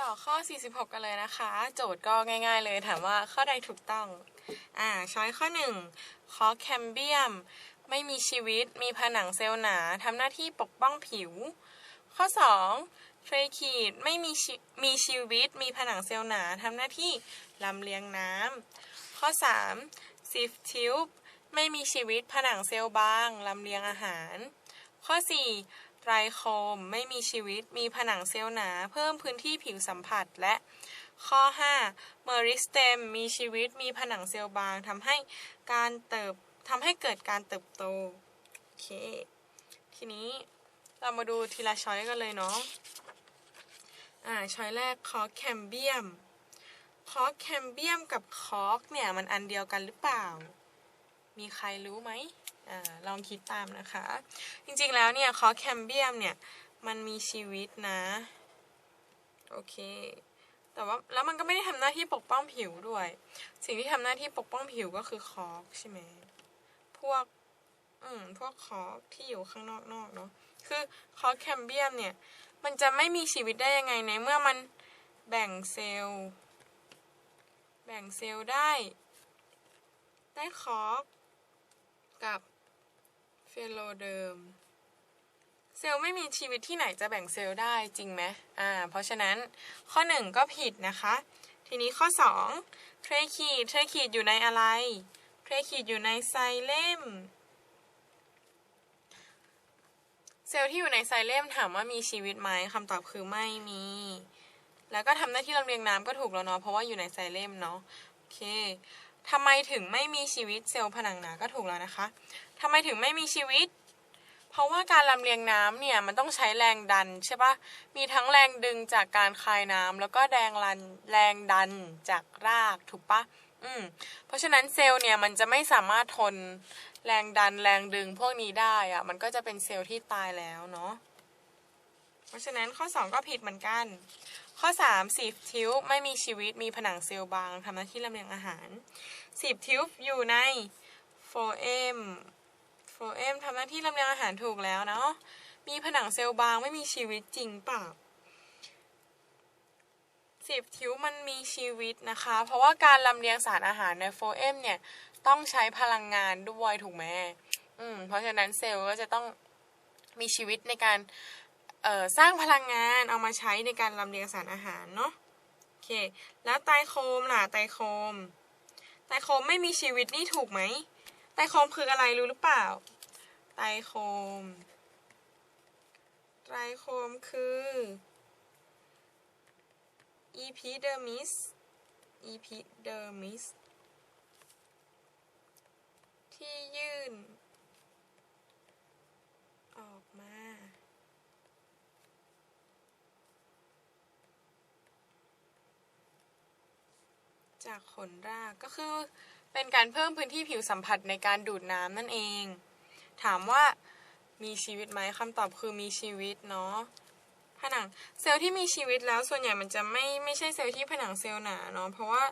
ต่อข้อ 46 กันเลยนะคะ โจทย์ก็ง่าย ๆ เลยถามว่าข้อใดถูกต้อง อ่า ช้อยข้อ 1 คอแคมเบียม ไม่มีชีวิต มีผนังเซลล์หนาทำหน้าที่ปกป้องผิว ข้อ 2 เทรคีดไม่มีชีมีชีวิต มีผนังเซลล์หนาทำหน้าที่ลำเลียงน้ำ ข้อ 3 ซิฟทิวบไม่มีชีวิต ผนังเซลล์บางลำเลียงอาหาร ข้อ 4 ไรโคมไม่มีชีวิต มีผนังเซลล์หนา เพิ่มพื้นที่ผิวสัมผัสและ ข้อ 5 เมอริสเตมมีชีวิต มีผนังเซลล์บางทำให้การเติบทำให้เกิดการเติบโต โอเค ทีนี้เรามาดูทีละช้อยกันเลยเนาะ อ่า ช้อยแรกคอแคมเบียม คอแคมเบียมกับคอกเนี่ย มันอันเดียวกันหรือเปล่า มีใครรู้ไหม อลองคิดตามนะคะ จริงๆแล้วเนี่ยคอแคมเบียมเนี่ย มันมีชีวิตนะ โอเค แต่ว่าแล้วมันก็ไม่ได้ทำหน้าที่ปกป้องผิวด้วย สิ่งที่ทำหน้าที่ปกป้องผิวก็คือคอกใช่ไหมพวก อืม พวกคอกที่อยู่ข้างนอกนอกเนาะคือคอแคมเบียมเนี่ย มันจะไม่มีชีวิตได้ยังไงในเมื่อมันแบ่งเซลล์ แบ่งเซลล์ได้ ได้คอกกับ เฟโลเดิม เซลล์ไม่มีชีวิตที่ไหนจะแบ่งเซลล์ได้จริงไหมอ่า เพราะฉะนั้นข้อ 1 ก็ผิดนะคะ ทีนี้ข้อ 2 เทรคีดเทรคีดอยู่ในอะไร เทรคีดอยู่ในไซเลมเซลล์ที่อยู่ในไซเลมถามว่ามีชีวิตไหมคำตอบคือไม่มี แล้วก็ทำหน้าที่ลำเลียงน้ำก็ถูกแล้วเนาะเพราะว่าอยู่ในไซเลมเนาะโอเค ทำไมถึงไม่มีชีวิตเซลล์ผนังหนาก็ถูกแล้วนะคะทำไมถึงไม่มีชีวิต เพราะว่าการลำเลียงน้ำเนี่ยมันต้องใช้แรงดันใช่ปะมีทั้งแรงดึงจากการคายน้ำแล้วก็แรงรันแรงดันจากรากถูกปะอืมเพราะฉะนั้นเซลล์เนี่ยมันจะไม่สามารถทนแรงดันแรงดึงพวกนี้ได้อะมันก็จะเป็นเซลล์ที่ตายแล้วเนาะ เพราะฉะนั้นข้อ 2 ก็ผิดเหมือนกัน ข้อ3สีบทิวไม่มีชีวิตมีผนังเซลล์บางทำหน้าที่ลำเลียงอาหารสีบทิวอยู่ในโฟเอมโฟเอมทำหน้าที่ลำเลียงอาหารถูกแล้วเนาะมีผนังเซลล์บางไม่มีชีวิตจริงเปล่าสีบทิวมันมีชีวิตนะคะ เพราะว่าการลำเลียงสารอาหารในโฟเอมเนี่ย ต้องใช้พลังงานด้วยถูกไหมอืม เพราะฉะนั้นเซลล์ก็จะต้องมีชีวิตในการ สร้างพลังงานเอามาใช้ในการลำเลียงสารอาหารเนาะโอเค แล้วไตโคมล่ะไตโคมไตโคมไม่มีชีวิตนี่ถูกไหมไตโคมคืออะไรรู้หรือเปล่า ไตโคมไตรโคมคือ epidermis epidermis ที่ยื่น ออกมา จากขนรากก็คือเป็นการเพิ่มพื้นที่ผิวสัมผัสในการดูดน้ำนั่นเอง ถามว่ามีชีวิตไหมคำตอบคือมีชีวิตเนาะผนังเซลล์ที่มีชีวิตแล้วส่วนใหญ่มันจะไม่ไม่ใช่เซลล์ที่ผนังเซลล์หนาเนาะเพราะว่า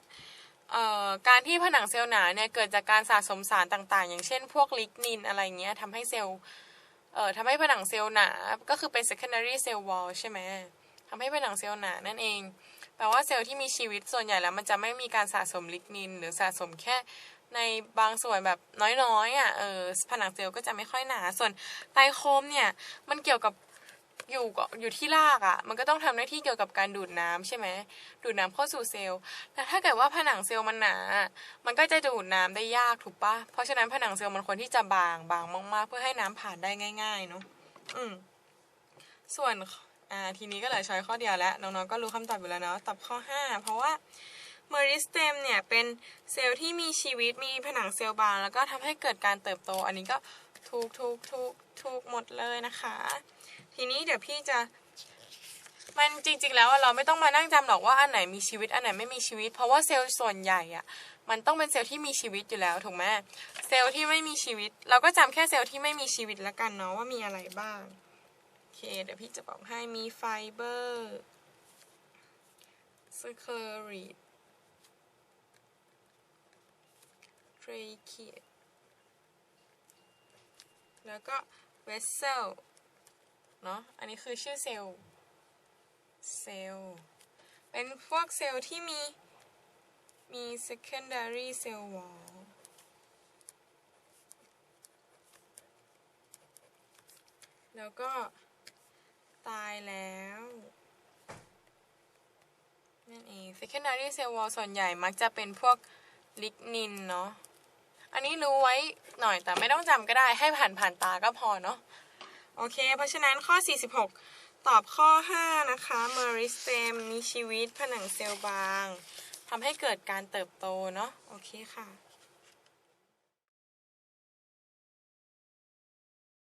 การที่ผนังเซลล์หนาเนี่ยเกิดจากการสะสมสารต่างๆ อย่างเช่น พวกลิกนินอะไรเงี้ยทำให้เซลล์ทำให้ผนังเซลล์หนา ก็คือเป็น secondary cell wall ใช่ไหมทำให้ผนังเซลล์หนานั่นเอง แปลว่าเซลล์ที่มีชีวิตส่วนใหญ่แล้ว มันจะไม่มีการสะสมลิกนิน หรือสะสมแค่ในบางส่วนแบบน้อยๆอะเออผนังเซลล์ก็จะไม่ค่อยหนา ส่วนไตโคมเนี่ยมันเกี่ยวกับอยู่ก็อยู่ที่รากอะ มันก็ต้องทำหน้าที่เกี่ยวกับการดูดน้ำใช่ไหมดูดน้ำเข้าสู่เซลล์แต่ถ้าเกิดว่าผนังเซลล์มันหนา มันก็จะดูดน้ำได้ยากถูกปะเพราะฉะนั้นผนังเซลล์มันควรที่จะบางบางมากๆ เพื่อให้น้ำผ่านได้ง่าย ๆ เนาะอืมส่วน อ่าทีนี้ก็เหลือช้อยข้อเดียวแล้วน้องๆก็รู้คำตอบอยู่แล้วเนาะตอบข้อ 5 เพราะว่าเมอริสเตมเนี่ยเป็นเซลล์ที่มีชีวิตมีผนังเซลล์บาง แล้วก็ทำให้เกิดการเติบโต อันนี้ก็ถูกถูกถูกถูกหมดเลยนะคะ ทีนี้เดี๋ยวพี่จะมันจริงๆแล้วเราไม่ต้องมานั่งจำหรอกว่าอันไหนมีชีวิตอันไหนไม่มีชีวิต เพราะว่าเซลล์ส่วนใหญ่อะมันต้องเป็นเซลล์ที่มีชีวิตอยู่แล้วถูกไหมเซลล์ที่ไม่มีชีวิต เราก็จำแค่เซลล์ที่ไม่มีชีวิตแล้วกันเนาะว่ามีอะไรบ้าง เค เดี๋ยวพี่จะบอกให้มีไฟเบอร์สเคอรีดเทรเคียแล้วก็เวสเซลเนาะอันนี้คือชื่อเซลล์เซลล์เป็นพวกเซลล์ที่มีมี secondary cell wall แล้วก็ ตายแล้ว นั่นเอง secondary cell wall ส่วนใหญ่มักจะเป็นพวกลิกนินเนาะ อันนี้รู้ไว้หน่อยแต่ไม่ต้องจำก็ได้ให้ผ่านผ่านตาก็พอเนาะ โอเค เพราะฉะนั้นข้อ 46 ตอบข้อ 5 นะคะเมอริสเตมมีชีวิตผนังเซลล์บางทำให้เกิดการเติบโตเนาะ โอเคค่ะ